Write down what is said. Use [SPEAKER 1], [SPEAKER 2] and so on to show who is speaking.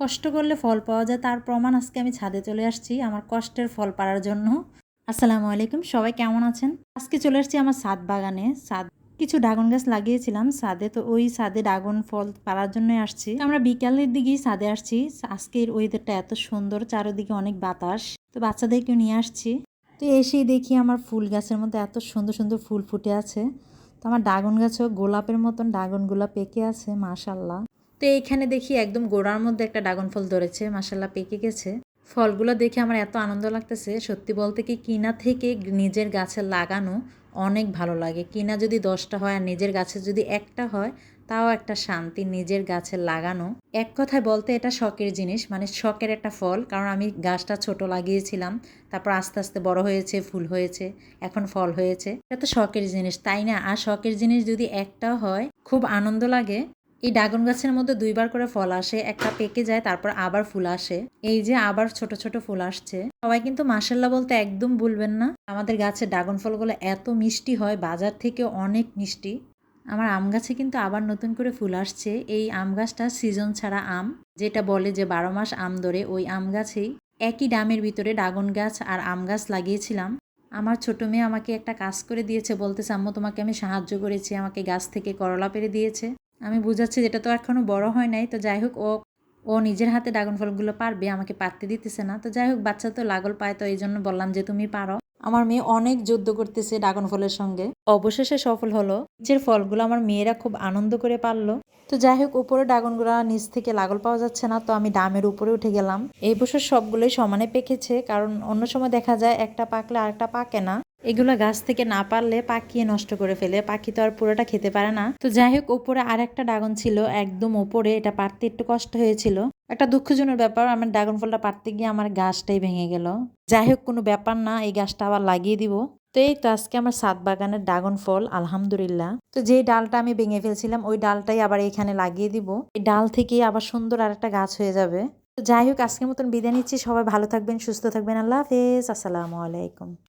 [SPEAKER 1] কষ্ট করলে ফল পাওয়া যায়, তার প্রমাণ আজকে আমি ছাদে চলে আসছি আমার কষ্টের ফল পাড়ার জন্য। আসসালামু আলাইকুম, সবাই কেমন আছেন? আজকে চলে আসছি আমার সাদ বাগানে। সাদ কিছু ড্রাগন গাছ লাগিয়েছিলাম সাদে তো ওই সাদে ড্রাগন ফল পাড়ার জন্যই আসছি। আমরা বিকালের দিকেই সাদে আসছি। আজকের ওয়েদারটা এত সুন্দর, চারিদিকে অনেক বাতাস। তো বাচ্চাদেরকেও নিয়ে আসছি। তো এসেই দেখি আমার ফুল গাছের মধ্যে এত সুন্দর সুন্দর ফুল ফুটে আছে। তো আমার ড্রাগন গাছও গোলাপের মতন ড্রাগনগুলো পেকে আছে মাশাল্লাহ তো এইখানে দেখি একদম গোড়ার মধ্যে একটা ড্রাগন ফল ধরেছে মাশাল্লাহ পেকে গেছে। ফলগুলো দেখে আমার এত আনন্দ লাগতেছে, সত্যি বলতে কি কিনা থেকে নিজের গাছে লাগানো অনেক ভালো লাগে। কিনা যদি দশটা হয় আর নিজের গাছে যদি একটা হয়, তাও একটা শান্তি নিজের গাছে লাগানো। এক কথায় বলতে এটা শখের জিনিস মানে শখের একটা ফল, কারণ আমি গাছটা ছোট লাগিয়েছিলাম, তারপর আস্তে আস্তে বড় হয়েছে, ফুল হয়েছে, এখন ফল হয়েছে। এটা তো শখের জিনিস, তাই না? আর শখের জিনিস যদি একটাও হয়, খুব আনন্দ লাগে। এই ড্রাগন গাছের মধ্যে দুইবার করে ফল আসে, একটা পেকে যায়, তারপর আবার ফুল আসে। এই যে আবার ছোট ছোট ফুল আসছে। সবাই কিন্তু মাসাল্লাহ বলতে একদম ভুলবেন না। আমাদের গাছে ড্রাগন ফলগুলো এত মিষ্টি হয়, বাজার থেকে অনেক মিষ্টি। আমার আম গাছে কিন্তু আবার নতুন করে ফুল আসছে। এই আম গাছটা সিজন ছাড়া আম। যেটা বলে যে বারো মাস আম ধরে ওই আম গাছেই একই ডামের ভিতরে ড্রাগন গাছ আর আম গাছ লাগিয়েছিলাম। আমার ছোট মেয়ে আমাকে একটা কাজ করে দিয়েছে, বলতেছে, আম্মু, তোমাকে আমি সাহায্য করেছি। আমাকে গাছ থেকে করলা পেরে দিয়েছে। আমি বুঝাচ্ছি যেটা তো এখনও বড় হয় নাই, তো যাই হোক ও ও নিজের হাতে ড্রাগন ফলগুলো পারবে, আমাকে পারতে দিতেছে না। তো যাই হোক, বাচ্চা তো লাগল পায়, তো এই জন্য বললাম যে তুমি পারো। আমার মেয়ে অনেক যুদ্ধ করতেছে ড্রাগন ফলের সঙ্গে। অবশেষে সফল হলো। নিচের ফলগুলো আমার মেয়েরা খুব আনন্দ করে পারল। তো যাই হোক, উপরে ড্রাগনগুলো নিচ থেকে লাগল পাওয়া যাচ্ছে না, তো আমি ডামের উপরে উঠে গেলাম। এই বছর সবগুলোই সমানে পেকেছে, কারণ অন্য সময় দেখা যায় একটা পাকলে আরেকটা পাকে না। এগুলো গাছ থেকে না পারলে পাকিয়ে নষ্ট করে ফেলে। পাখি তো আর পুরোটা খেতে পারে না। তো যাই হোক উপরে আর একটা ড্রাগন ছিল, একদম উপরে এটা পারতে একটু কষ্ট হয়েছিল। একটা দুঃখজনক ব্যাপার, আমার ড্রাগন ফলটা পারতে গিয়ে আমার গাছটাই ভেঙে গেল। যাই হোক, কোনো ব্যাপার না, এই গাছটা আবার লাগিয়ে দিব। তো এই তো আজকে আমার সাত বাগানের ড্রাগন ফল আলহামদুলিল্লাহ। তো যে ডালটা আমি ভেঙে ফেলছিলাম, ওই ডালটাই আবার এখানে লাগিয়ে দিব। এই ডাল থেকে আবার সুন্দর আর একটা গাছ হয়ে যাবে। তো যাই হোক, আজকের মতন বিদায় নিচ্ছি। সবাই ভালো থাকবেন, সুস্থ থাকবেন। আল্লাহ হাফেজ। আসসালামু আলাইকুম।